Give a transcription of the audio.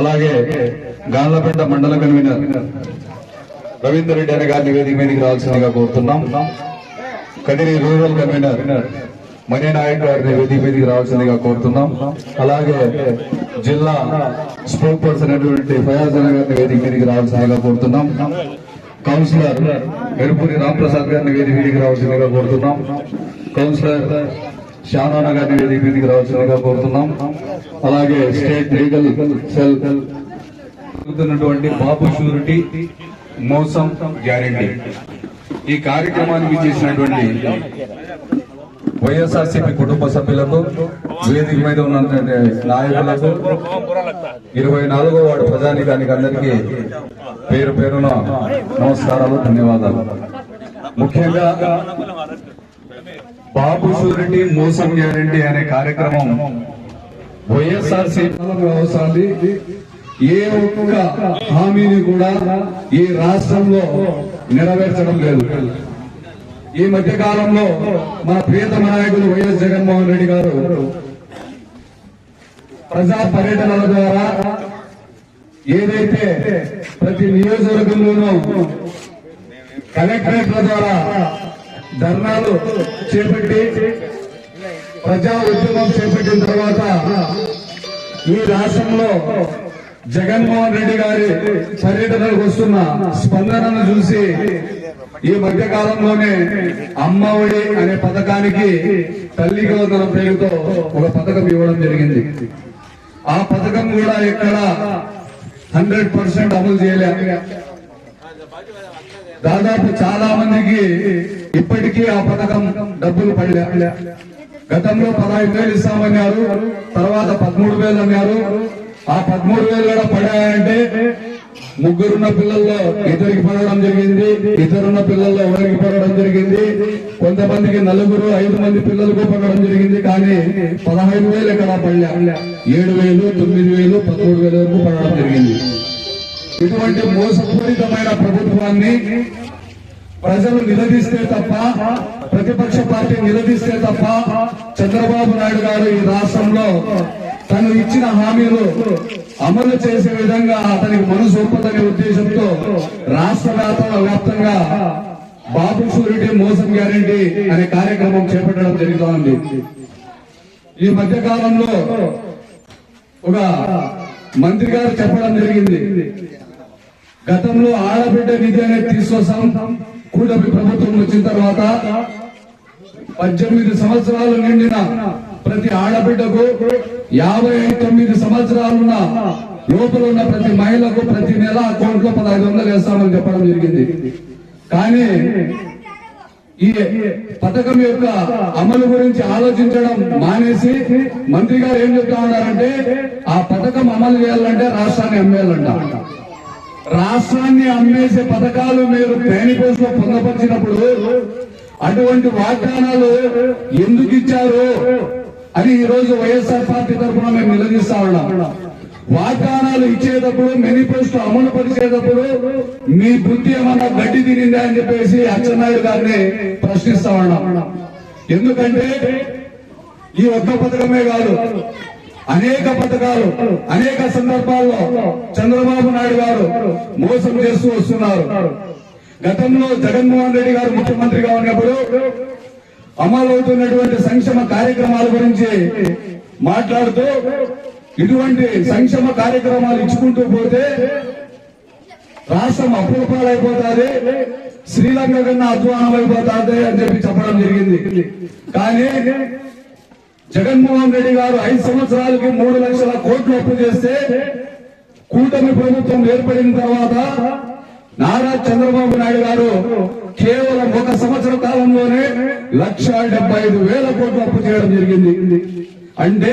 అలాగే గాన్లపేట మండల కన్వీనర్ రవీందర్ రెడ్డి అనే గారిని వేదిక మీదకి రావాల్సిందిగా కోరుతున్నాం. కదిరి రూరల్ కన్వీనర్ మణి నాయక్ గారిని వేదిక మీదకి రావాల్సిందిగా కోరుతున్నాం. అలాగే జిల్లా స్పోక్ పర్సన్ అయినటువంటి ఫయాజ్ అన్న గారిని వేదిక మీదకి రావాల్సిందిగా కోరుతున్నాం. కౌన్సిలర్ ఎరుపూరి రాంప్రసాద్ గారిని వేదిక మీదకి రావాల్సిందిగా కోరుతున్నాం. కౌన్సిలర్ షానానా గారిని వేదిక రావాల్సిందిగా కోరుతున్నాం. అలాగే స్టేట్ లీగల్ సెల్ జరుగుతున్నటువంటి బాబు షూరిటీ మోసం గ్యారంటీ. ఈ కార్యక్రమానికి చేసినటువంటి వైఎస్ఆర్సీపీ కుటుంబ సభ్యులకు వేదిక మీద ఉన్నటువంటి నాయకులకు ఇరవై నాలుగో వాడు ప్రజానికానికి అందరికీ పేరు పేరున నమస్కారాలు ధన్యవాదాలు. ముఖ్యంగా బాబు షూరిటీ మోసం గ్యారంటీ అనే కార్యక్రమం వైఎస్ఆర్ వ్యవసాయాన్ని ఏ ఒక్క హామీని కూడా ఈ రాష్ట్రంలో నెరవేర్చడం లేదు. ఈ మధ్య కాలంలో మన ప్రియతమ నాయకులు వైఎస్ జగన్మోహన్ రెడ్డి గారు ప్రజా పర్యటనల ద్వారా ఏదైతే ప్రతి నియోజకవర్గంలోనూ కలెక్టరేట్ల ద్వారా ధర్నాలు చేపట్టి ప్రజా ఉద్యమం చేపట్టిన తర్వాత ఈ రాష్ట్రంలో జగన్మోహన్ రెడ్డి గారి పర్యటనకు వస్తున్న స్పందనను చూసి ఈ మధ్య కాలంలోనే అమ్మఒడి అనే పథకానికి తల్లికి వందనం పేరుతో ఒక పథకం ఇవ్వడం జరిగింది. ఆ పథకం కూడా ఇక్కడ హండ్రెడ్ పర్సెంట్ అమలు చేయలే. దాదాపు చాలా మందికి ఇప్పటికీ ఆ పథకం డబ్బులు పడలే. గతంలో పదహైదు వేలు ఇస్తామన్నారు తర్వాత పదమూడు వేలు అన్నారు. ఆ పదమూడు వేలు కూడా పడాయంటే ముగ్గురున్న పిల్లల్లో ఇద్దరికి పడడం జరిగింది ఇద్దరున్న పిల్లల్లో ఒకరికి పడడం జరిగింది కొంతమందికి నలుగురు ఐదు మంది పిల్లలకు పడడం జరిగింది కానీ పదహైదు వేలు ఎక్కడ పడలే. ఏడు వేలు తొమ్మిది వేలు పదమూడు వేల వరకు పడడం జరిగింది. ఇటువంటి మోసపూరితమైన ప్రభుత్వాన్ని ప్రజలు నిలదీస్తే తప్ప ప్రతిపక్ష పార్టీ నిలదీస్తే తప్ప చంద్రబాబు నాయుడు గారు ఈ రాష్ట్రంలో తను ఇచ్చిన హామీలు అమలు చేసే విధంగా అతనికి మనసు ఒప్పదనే ఉద్దేశంతో రాష్ట్ర వ్యాప్తంగా బాబు షూరిటీ మోసం గ్యారంటీ అనే కార్యక్రమం చేపట్టడం జరుగుతోంది. ఈ మధ్య కాలంలో ఒక మంత్రి గారు చెప్పడం జరిగింది. గతంలో ఆడబిడ్డ నిధి అనేది తీసుకొస్తాం కూటమి ప్రభుత్వం వచ్చిన తర్వాత పద్దెనిమిది సంవత్సరాలు నిండిన ప్రతి ఆడబిడ్డకు యాభై తొమ్మిది సంవత్సరాలున్న లోపల ఉన్న ప్రతి మహిళకు ప్రతి నెల అకౌంట్లో పదహైదు వందలు వేస్తామని చెప్పడం జరిగింది. కానీ ఈ పథకం యొక్క అమలు గురించి ఆలోచించడం మానేసి మంత్రి గారు ఏం చెప్తా ఉన్నారంటే ఆ పథకం అమలు చేయాలంటే రాష్ట్రాన్ని అమ్మేయాలంట. రాష్ట్రాన్ని అమ్మేసే పథకాలు మీరు పేనికోసం పొందపరిచినప్పుడు అటువంటి వాగ్దానాలు ఎందుకు ఇచ్చారు అని ఈ రోజు వైఎస్ఆర్ పార్టీ తరఫున మేము నిలదీస్తా ఉన్నాం. వాగ్దానాలు ఇచ్చేటప్పుడు మేనిఫెస్టో అమలు పరిచేటప్పుడు మీ బుద్ధి ఏమన్నా గడ్డి తినిందా అని చెప్పేసి అచ్చెన్నాయుడు గారిని ప్రశ్నిస్తా ఉన్నాం. ఎందుకంటే ఈ ఒక్క పథకమే కాదు అనేక పథకాలు అనేక సందర్భాల్లో చంద్రబాబు నాయుడు గారు మోసం చేస్తూ వస్తున్నారు. గతంలో జగన్మోహన్ రెడ్డి గారు ముఖ్యమంత్రిగా ఉన్నప్పుడు అమలవుతున్నటువంటి సంక్షేమ కార్యక్రమాల గురించి మాట్లాడుతూ ఇటువంటి సంక్షేమ కార్యక్రమాలు ఇచ్చుకుంటూ పోతే రాష్ట్రం అప్పులపాలైపోతుంది శ్రీలంక కన్నా అధ్వానం అయిపోతుంది అని చెప్పి చెప్పడం జరిగింది. కానీ జగన్మోహన్ రెడ్డి గారు ఐదు సంవత్సరాలకి మూడు లక్షల కోట్లు అప్పు చేస్తే కూటమి ప్రభుత్వం ఏర్పడిన తర్వాత నారా చంద్రబాబు నాయుడు గారు కేవలం ఒక సంవత్సర కాలంలోనే లక్ష డెబ్బై ఐదు వేల కోట్లు అప్పు చేయడం జరిగింది. అంటే